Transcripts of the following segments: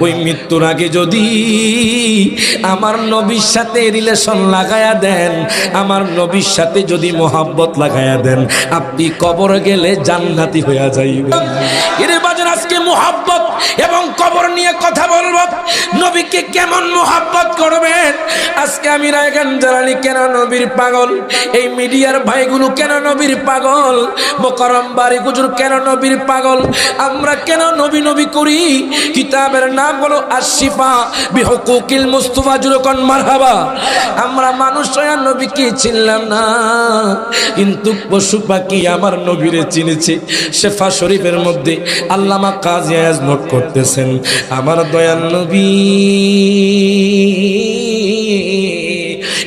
ওই মৃত্যুর আগে যদি আমার নবীর সাথে রিলেশন লাগায়া দেন, আমার নবীর সাথে যদি মোহাব্বত লাগায়া দেন, আপনি কবর গেলে জান্নাতি হইয়া যাইবেন। এর বাজার, আজকে মোহাব্বত এবং কবর নিয়ে কথা বলব। নবীকে কেমন মোহাব্বত করবেন? আজকে আমি রায়গান জালালি কেন নবীর পাগল? এই মিডিয়ার ভাইগুলো কেন নবীর পাগল? মোকরম বাড়ি গুজুর কেন নবীর পাগল? আমরা কেন নবী নবী করি? কিতাবের নাম হলো আশিফা বিহকুকিল মুস্তফা জুরকন মারহাবা। আমরা মানুষ হয়ে নবীকে চিনলাম না। কিন্তু পশু পাখি আমার নবীরে চিনেছে। শেফা শরীফের মধ্যে আল্লামা কাজী আয়াজ নোট করতেছেন, আমার দয়াল নবী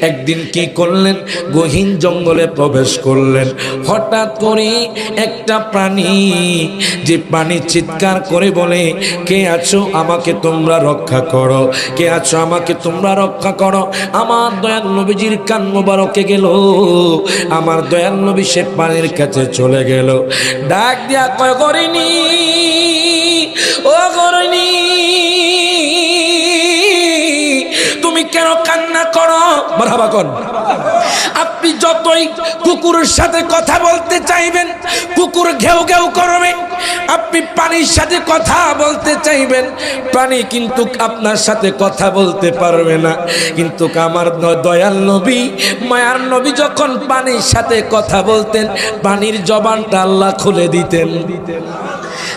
একদিন কি করলেন? গহীন জঙ্গলে প্রবেশ করলেন। হঠাৎ করে একটা প্রাণী, যে প্রাণী চিৎকার করে বলে, কে আছো? আমাকে তোমরা রক্ষা করো। কে আছো? আমাকে তোমরা রক্ষা করো। আমার দয়াল নবীজির কান মোবারকে গেল। আমার দয়াল নবী সে পানির কাছে চলে গেল। ডাক দিয়া কয় করিনি ও করিনি কেন কান্না করো? মারহাবা কর আপনি যতই কুকুরের সাথে কথা বলতে চাইবেন কুকুর ঘেউ ঘেউ করবে। আপনি পানির সাথে কথা বলতে চাইবেন, পানি কিন্তু আপনার সাথে কথা বলতে পারবে না। কিন্তু আমার দয়াল নবী, মায়ার নবী যখন পানির সাথে কথা বলতেন, পানির জবানটা আল্লাহ খুলে দিতেন।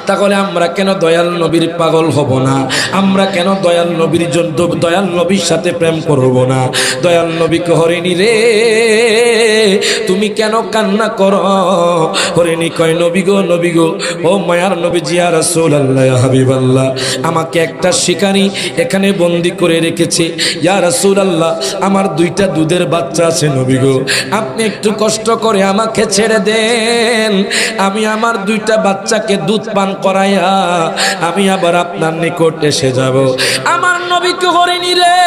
তাহলে আমরা কেন দয়াল নবীর পাগল হব না? আমরা কেন দয়াল নবীর জন্য দয়াল নবীর সাথে প্রেম করব না? দয়াল নবীকে হরিণী রে, তুমি কেন কান্না করো? হরিণী কয়, নবী গো নবী গো, ও মায়ার নবী জিয়া রাসূল আল্লাহ হাবিব আল্লাহ আমাকে একটা শিকারি এখানে বন্দি করে রেখেছে। ইয়া রাসূল আল্লাহ আমার দুইটা দুধের বাচ্চা আছে নবী গো। আপনি একটু কষ্ট করে আমাকে ছেড়ে দেন। আমি আমার দুইটা বাচ্চাকে দুধ পান করাইয়া আমি আবার আপনার নিকট এসে যাব। আমার নবীকে হরিণী রে।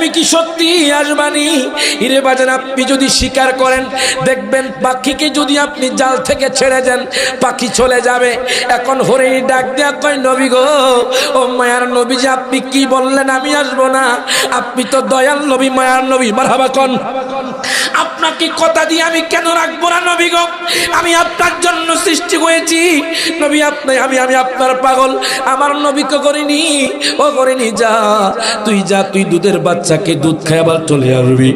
তুমি কি সত্যি আসবানি? ইরে বাজান, আপনি যদি স্বীকার করেন, দেখবেন পাখিকে যদি আপনি জাল থেকে ছেড়ে দেন, পাখি চলে যাবে। এখন হরিণী ডাক দেয়া কয়, নবী গো, ও মায়ার নবী যে আপনি কি বললেন, আমি আসব না। আপনি তো দয়াল নবী, মায়ার নবী, মারহাবা কন। আপনাকে কথা দিয়ে আমি কেন রাখব না, নবী গো? আমি আপনার জন্য সৃষ্টি হয়েছি। নবী আপনি, আমি আমি আপনার পাগল। আমার নবীকে করিনি ও করিনি যা, তুই যা, তুই দুধের বাচ্চাকে দুধ খাই আবার চলে আসবি।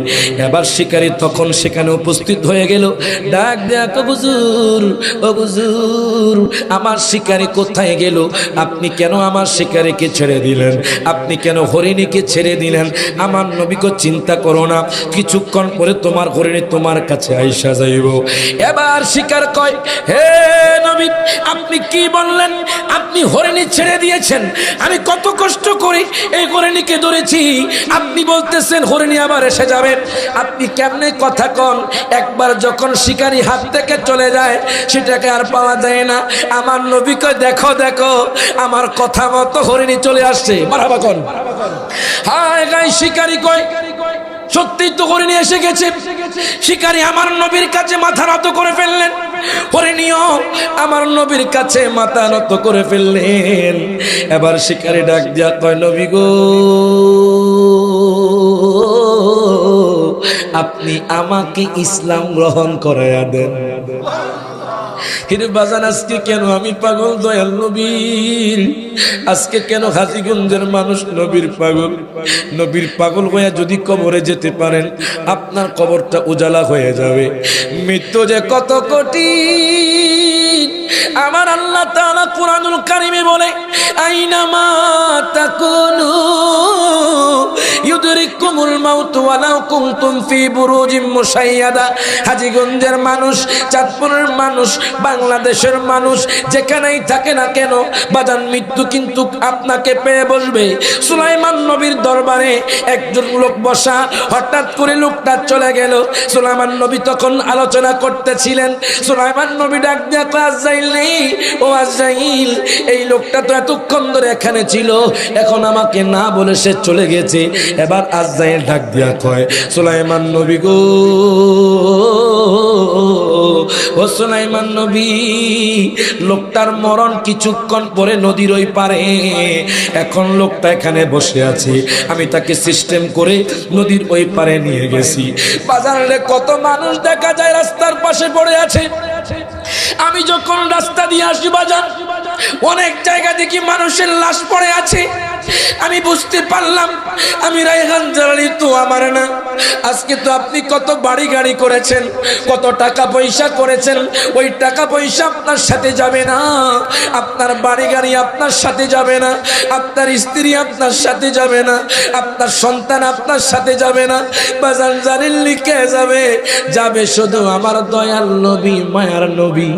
এবার শিকারী তখন সেখানে উপস্থিত হয়ে গেল। ডাক দেয়া কবুজুর ও বুজুর আমার শিকারী কোথায় গেল? আপনি কেন আমার শিকারীকে ছেড়ে দিলেন? আপনি কেন হরিণীকে ছেড়ে দিলেন? আমার নবীকে চিন্তা করো না। কিছুক্ষণ পরে তোমার হরিণী তোমার কাছে আইসা যাইব। এবার শিকার কয়, হে নবী, আপনি কি বললেন? আপনি হরিণী ছেড়ে দিয়েছেন। আমি কত কষ্ট করে এই হরিণীকে ধরেছি। আপনি বলতেছেন, হরিণী আবার এসে যাবে। আপনি কেমনে কথা কন? একবার যখন শিকারি হাত থেকে চলে যায়, সেটাকে আর পাওয়া যায় না। আমার নবীকে দেখো দেখো, আমার কথা মতো হরিণী চলে আসছে। মারাবা কন। হায় গাই শিকারী কয় সত্যি তো হরিণী এসে গেছে। শিকারী আমার নবীর কাছে মাথা নত করে ফেললেন। হরিণীও আমার নবীর কাছে মাথা নত করে ফেললেন। এবার শিকারি ডাক দিয়া কয়, নবী গো আপনি আমাকে ইসলাম গ্রহণ করাইয়া দেন। বাজান, আজকে কেন আমি পাগল দয়াল আজকে কেন মানুষ নবীর পাগল? নবীর পাগল যদি কবরে যেতে পারেন, আপনার কবরটা উজালা হয়ে যাবে। মৃত্যু যে কত কোটি আমার আল্লাহ তাআলা কুরআনুল কারিমে বলে মুশাইয়াদা। হাজীগঞ্জের মানুষ, চাঁদপুরের মানুষ, বাংলাদেশের মানুষ, যেখানেই থাকে না কেন, বাজান মৃত্যু কিন্তু আপনাকে পেয়ে বসবে। সুলাইমান নবীর দরবারে একজন লোক বসা, হঠাৎ করে লোকটা চলে গেল। সুলাইমান নবী তখন আলোচনা করতেছিলেন। সুলাইমান নবী ডাক দিয়া আজাইল এই লোকটা তো এতক্ষণ ধরে এখানে ছিল, এখন আমাকে না বলে সে চলে গেছে। এবার ডাক কয়, সুলাইমান নবী গো, ও সুলাইমান নবী, লোকটার মরণ কিছুক্ষণ পরে নদীর ওই পারে। এখন লোকটা এখানে বসে আছে, আমি তাকে সিস্টেম করে নদীর ওই পারে নিয়ে গেছি। বাজারে কত মানুষ দেখা যায় রাস্তার পাশে পড়ে আছে। আমি যখন রাস্তা দিয়ে আসি বাজার অনেক জায়গা দেখি মানুষের লাশ পড়ে আছে। আমি বুঝতে পারলাম, আমি রায়হান জালালি তো আমার না। আজকে তো আপনি কত বাড়ি গাড়ি করেছেন, কত টাকা পয়সা করেছেন, ওই টাকা পয়সা আপনার সাথে যাবে না। আপনার বাড়ি গাড়ি আপনার সাথে যাবে না, আপনার স্ত্রী আপনার সাথে যাবে না, আপনার সন্তান আপনার সাথে যাবে না। বাজার জানিল লিখে যাবে যাবে শুধু আমার দয়াল নবী, মায়ার নবী।